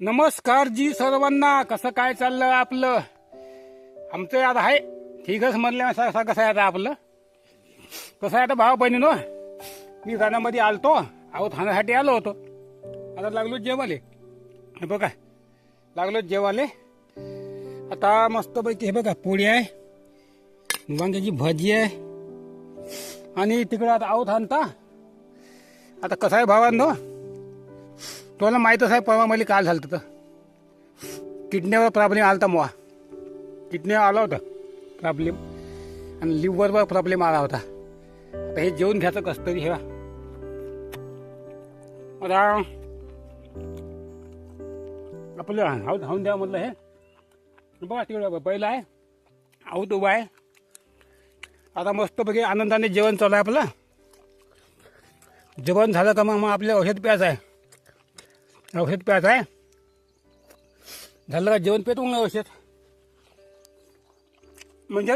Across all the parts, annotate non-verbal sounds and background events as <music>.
नमस्कार जी सर्वांना. कसं काय चाललं आपलं? आमचं आता आहे. ठीकच म्हणलं कसं आहे आता आपलं? कसं आहे आता भाव बहिणीनो मी रानामध्ये आलतो. आहो खाण्यासाठी आलो होतो. आता लागलो जेवाले. हे बघा. लागलो जेवाले. आता मस्तपैकी हे बघा पोळी आहे. वांग्याची भाजी आहे. आणि तिकडे आता आहोत आणता. आता कसं आहे भावांनो? तुम्हाला माहीतच आहे परवा मला काल झालं तर किडनीवर प्रॉब्लेम आला होता मुवा. किडनीवर आला होता प्रॉब्लेम आणि लिव्हरवर प्रॉब्लेम आला होता. आता हे जेवण घ्यायचं कसं तरी हे आता आपलं हाऊन हाऊन द्या म्हटलं हे. बघा तिकडं पहिलं आहे. आऊत उभा आहे. आता मस्तपैकी आनंदाने जेवण चालू आहे आपलं. जेवण झालं का मग मग आपल्या औषध प्यायचं आहे. औषध प्यायचं आहे? झालं का जेवण पेतो मग औषध. म्हणजे?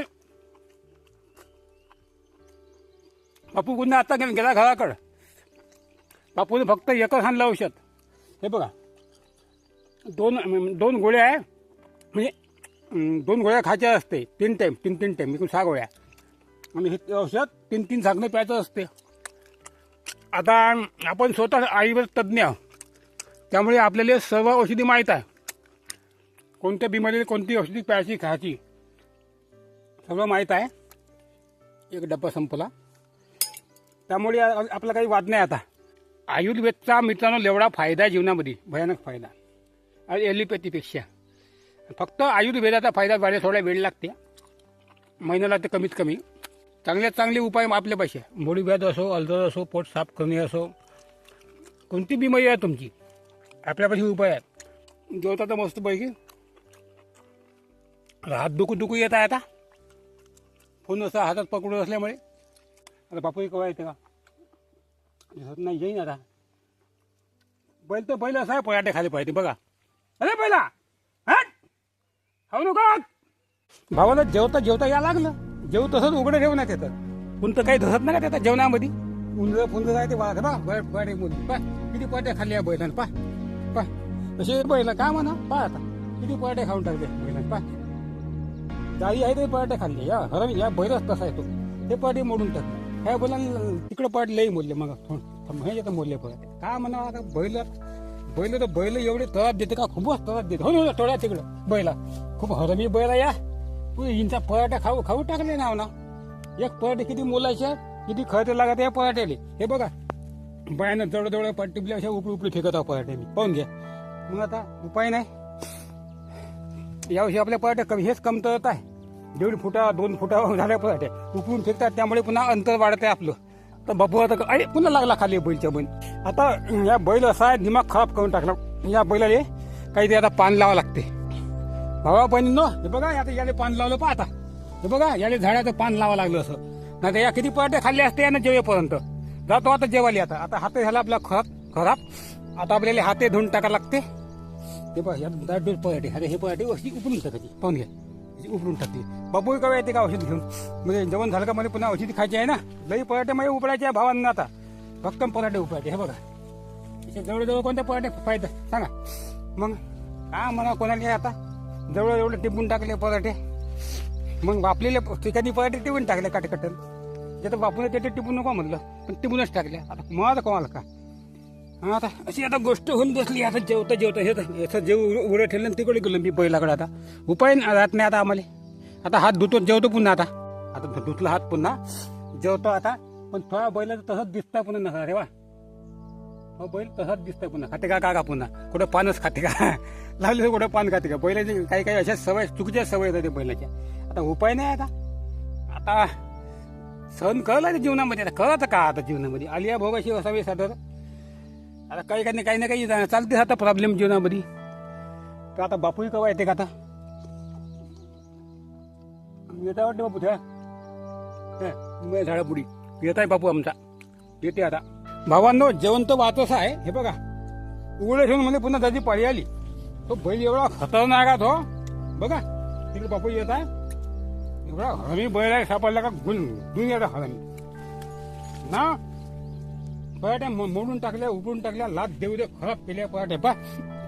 बापू गुन्हा आता गेला गेला घराकडं. बापूने फक्त एकच आणलं औषध. हे बघा. दोन दोन गोळ्या आहे. म्हणजे दोन गोळ्या खायच्या असते. तीन टाईम तीन तीन टाईम एकूण सहा गोळ्या. आणि हे औषध तीन तीन झाकणं प्यायचं असते. आता आपण स्वतः आयुर्वेद तज्ज्ञ. आहोत त्यामुळे आपल्याला सर्व औषधी माहीत आहे. कोणत्या बिमारीला कोणती औषधी प्यायची खायची सगळं माहीत आहे. एक डब्बा संपला. त्यामुळे आपला काही वाद नाही आता. आयुर्वेदचा मित्रांनो एवढा फायदा आहे जीवनामध्ये. भयानक फायदा. आणि एलिपॅथीपेक्षा फक्त आयुर्वेदाचा फायदा व्हायला थोडा वेळ लागते. महिन्याला ते कमीत कमी. चांगल्यात चांगले उपाय आपल्यापाशी पाहिजे मोडी व्याध असो अल्सर असो पोट साफ करणे असो. कोणती बिमारी आहे तुमची? आपल्यापाशी उपाय आहेत. जेवता तर मस्तपैकी हात दुखू दुखू येत आहे आता. फोन असा हातात पकडून असल्यामुळे. आता बापू केव्हा येते का? दिसत नाही येईन आता. बैल तर बैल असा पयाटे खाली पाहिजे बघा. अरे पहिला हट! खाऊ नका भावाला जेवता जेवता या लागलं. जेव तसंच उघडं ठेवण्यात येतं कोणतं काही धसत नाही का त्याच्या जेवणामध्ये? उंदर फुंदर आहे ते वाघ बा बडे मुली पा किती पाट्या खाल्ल्या या बैलानं पा. पा. तसे बैल काय म्हणा पा आता. किती पराठे खाऊन टाकले बैलानं पा. गाई आहे ते पराठे खाल्ले या. हरवी या. बैलच तसा आहे तो. ते पराठे मोडून टाकले ह्या बैलांना तिकडं पाट लई मोडले मग हे तर मोडले पाट काय म्हणा आता बैल बैल तर बैल एवढे तळात देते का? खूपच तळात देते. हो, हो, हो ना टोळ्या तिकडं. बैला. खूप हरमी बैला या. तू इंचा पराठा खाऊ खाऊ टाकले ना ना. एक पराठे किती मोलायचे? किती खर्च लागत या पराठ्याले? हे बघा. बायानं जवळ जवळ पाट टिपल्या अशा उपळी उपळी फेकत आहो पराठे मी. पाहून घ्या. मग आता उपाय नाही. यावर्षी आपल्या पराठ्या कमी हेच कमतरत आहे. दीड फुटा दोन फुटा झाल्या पराठ्या उकळून फेकतात त्यामुळे पुन्हा अंतर वाढत आहे आपलं. तर बापू आता अरे पुन्हा लागला खाली बैलच्या बैल. आता या बैल असा आहे दिमाग खराब करून टाकला. या बैलाले काहीतरी आता पान लावा लागते भावा न हे बघा आता याले पान लावलं पहा आता. हे बघा याले झाडाचं पान लावा लागलं असं. नाही तर या किती पराठे खाल्ले असते यानं जेवेपर्यंत. जातो आता जेवायला आता. आता हात झाला आपला खराब खराब. आता आपल्याला हाते धुवून टाका लागते. ते बघा या दाट पराठे अरे हे पराठे अशी उपरून टाकायची पाहून घ्या. अशी उपरून टाकते. बापू का येते का औषध घेऊन? म्हणजे जेवण झालं का मला पुन्हा औषधी खायची आहे ना? लई पराठे मला उपडायचे आहे भावांना आता. भक्कम पराठे उपडायचे हे बघा. त्याच्या जवळजवळ कोणत्या पराठे फायदा? सांगा. मग? काय म्हणा कोणाला आता? जवळ जवळ टिपून टाकले पराठे. मग बापलेले ठिकाणी पराठे टिपून टाकले काटकटन जे तर बापूने ते टिपून नको म्हणलं पण टिपूनच टाकले आता माझं कोणाला का? हा आता अशी आता गोष्ट होऊन बसली. आता जेवता जेवता हे तर- याचं जेव उघडं ठेवलं तिकडे गेलो मी बैलाकडे आता. उपाय राहत नाही आता आम्हाला. आता हात धुतो जेवतो पुन्हा आता. आता धुतला हात पुन्हा. जेवतो आता. पण थोडा बैलाचं तसंच दिसता पुन्हा नसा. रे वा. हो बैल तसाच दिसतंय पुन्हा. खाते का का का पुन्हा? कुठं पानच खाते का? <laughs> लावले कुठं पान खाते का? बैलाचे काही काही अशा सवय चुकीच्या सवय येतात ते बैलाच्या. आता उपाय नाही आता. आता सहन कळला ते जीवनामध्ये? आता कळत का आता जीवनामध्ये? आलिया भोगाशी असावी साधर आता काही काही काही ना काही चालते आता प्रॉब्लेम जीवनामध्ये. तर आता बापूही कवा येते का आता? येता वाटते बापू त्या? झाडापुढी. येत आहे बापू आमचा. येते आता. भावांनो जेवण तर वाचस आहे. हे बघा. उघडं ठेवून म्हणजे पुन्हा त्याची पाळी आली. तो बैल एवढा खतरनाक आहे तो. बघा. तिकडे बापू येत आहे. एवढा हरमी बैल आहे सापडला का गुण गुण एवढा हरमी ना पराठ्या मोडून टाकल्या उपडून टाकल्या लाद देऊ दे खराब केल्या पराठ्या पा.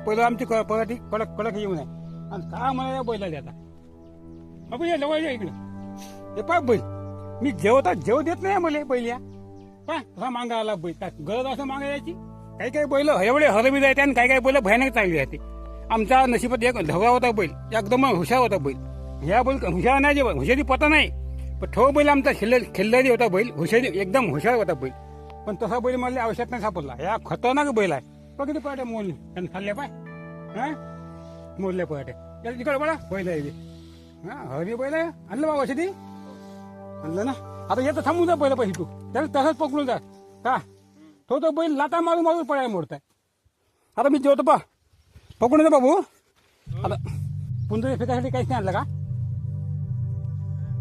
पहिलं आमची क- पराठी कडक कडक येऊ नये. आणि का मला या बैलाला आता? अबे या जवळ या इकडं. हे पाय बैल. मी जेवता जेव देत नाही मला बैल या. पाय कसा मागा आला बैल? काय गरज असं मागा यायची? काही काही बैल एवढे हरवी जायते आणि काही काही बैल भयानक चांगली जाते. आमच्या नशिबात एक ढवळा होता बैल. एकदम हुशार होता बैल. ह्या बैल हुशार नाही जे हुशारी पता नाही. पण ठो बैल आमचा खिल्ल खिल्लारी होता बैल हुशारी एकदम हुशार होता बैल. पण तसा बैल मला आवश्यक नाही सापडला. ह्या खतरनाक बैल आहे. बघितले पहाटे मोल त्यांनी खाल्ले पाय. हा? मोडले पाहते त्याला तिकडे बघा बैल आहे ते. हा हरी बैल आहे. आणलं बाबा औषधी? आणलं ना? आता येतं थांबून जा पहिलं पाहिजे तू. त्याला तसंच पकडून जा. का? तो तो बैल लाता मारून मारून पळाय मोडताय. आता मी जेवतो पा. पकडून जा बाबू. आता पुंजरी फेकायसाठी काहीच नाही आणलं का?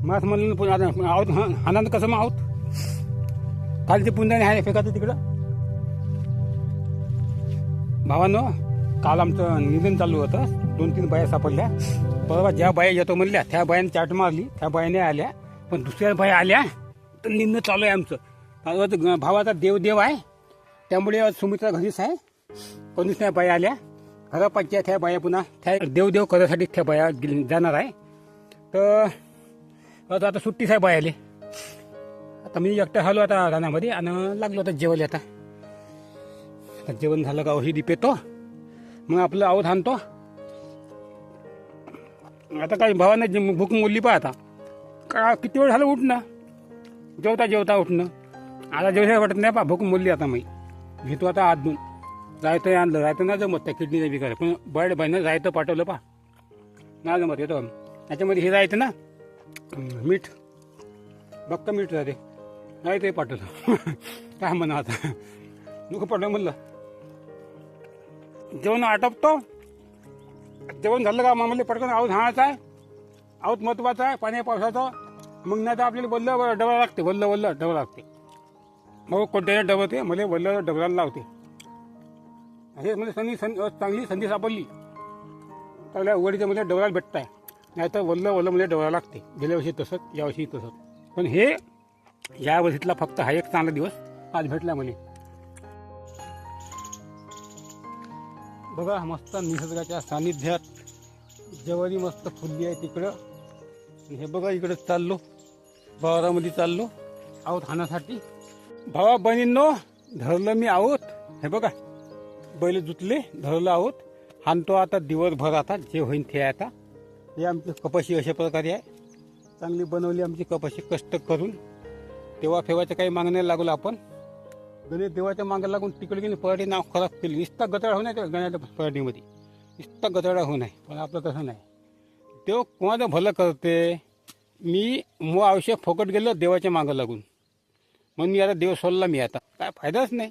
मास म्हणलं पुन्हा आता आहोत हा आनंद कसं मग आहोत? काल ते पुंजाने आहे फेकायचं तिकडं. भावानो काल आमचं निधन चालू होतं. दोन तीन बाया सापडल्या. परवा ज्या बाया येतो म्हणल्या त्या बायाने चाट मारली. त्या बायाने आल्या. पण दुसऱ्या बाया आल्या तर निंद चालू आहे आमचं. आता ग- भावाचा देव देव आहे. त्यामुळे आज सुमित्रा घरीच आहे. कोणीच नाही बाया आल्या. घरापाच्या त्या बाया पुन्हा त्या देव देव करायसाठी त्या बाया गेल- जाणार आहे. तर आता आता सुट्टी साहेब आले. आता मी एकटा हलो आता रानामध्ये आणि लागलो आता जेवायला आता. आता जेवण झालं का औषधी पेतो. मग आपलं आवत आणतो. आता काय भावानं जे भूक मोडली पहा आता. का किती वेळ झालं उठणं? जेवता जेवता उठणं. आता जेवढ्या वाटत नाही पा भूक मोडली आता मी. घेतो आता आजून जायतं आणलं जायतं ना जमत त्या किडनीचा बिकार पण बर्ड बाईनं जायतं पाठवलं पा नाही जमत येतो त्याच्यामध्ये हे जायचं ना मीठ. बघता मीठ राहते नाही ते पाठवलं <laughs> काय म्हणा आता. दुःख पाठव म्हणलं. जेवण आटपतो. जेवण झालं का? मामाला पटकन आऊत हाणायचा आहे. आऊत महत्त्वाचा आहे. पाण्या पावसाचं. मग नाही तर आपल्याला वल्ल डबरा लागते. वल्ल वल्ल डबा लागते. मग कोणत्याच्या डबते मला वल्ल डबराला लावते. हे म्हणजे संधी संधी चांगली संधी सापडली. चांगल्या उघडीच्या मध्ये डबराला भेटत आहे नाही तर वल्ल वल्ल म्हणजे मध्ये लागते. गेल्या वर्षी तसंच यावर्षी तसंच. पण हे या वर्षीतला फक्त हा एक चांगला दिवस आज भेटला मला बघा मस्त निसर्गाच्या सानिध्यात जवारी मस्त फुलली आहे तिकडं. हे बघा इकडं चाललो. वावरामध्ये चाललो. आहोत हाणासाठी. भावा बहिणींनो धरलं मी आहोत. हे बघा बैल जुतले धरलं आहोत. हाणतो आता दिवसभर आता जे होईन ते आता. हे आमची कपाशी अशा प्रकारे आहे. चांगली बनवली आमची कपाशी कष्ट करून. तेव्हा फेवाच्या काही मागण्या लागलो आपण. गणेश देवाच्या मागे लागून तिकडे गेली पराठी नाव खराब केली. नुसता गतडा होऊ नये त्या गण्याच्या पराठीमध्ये. नुसता गतडा होऊ नये. पण आपलं तसं नाही. तो कोणाचं भलं करते? मी मग आयुष्य फुकट गेलो देवाच्या मागं लागून. म्हणून मी आता देव सोडला मी आता. काय फायदाच नाही.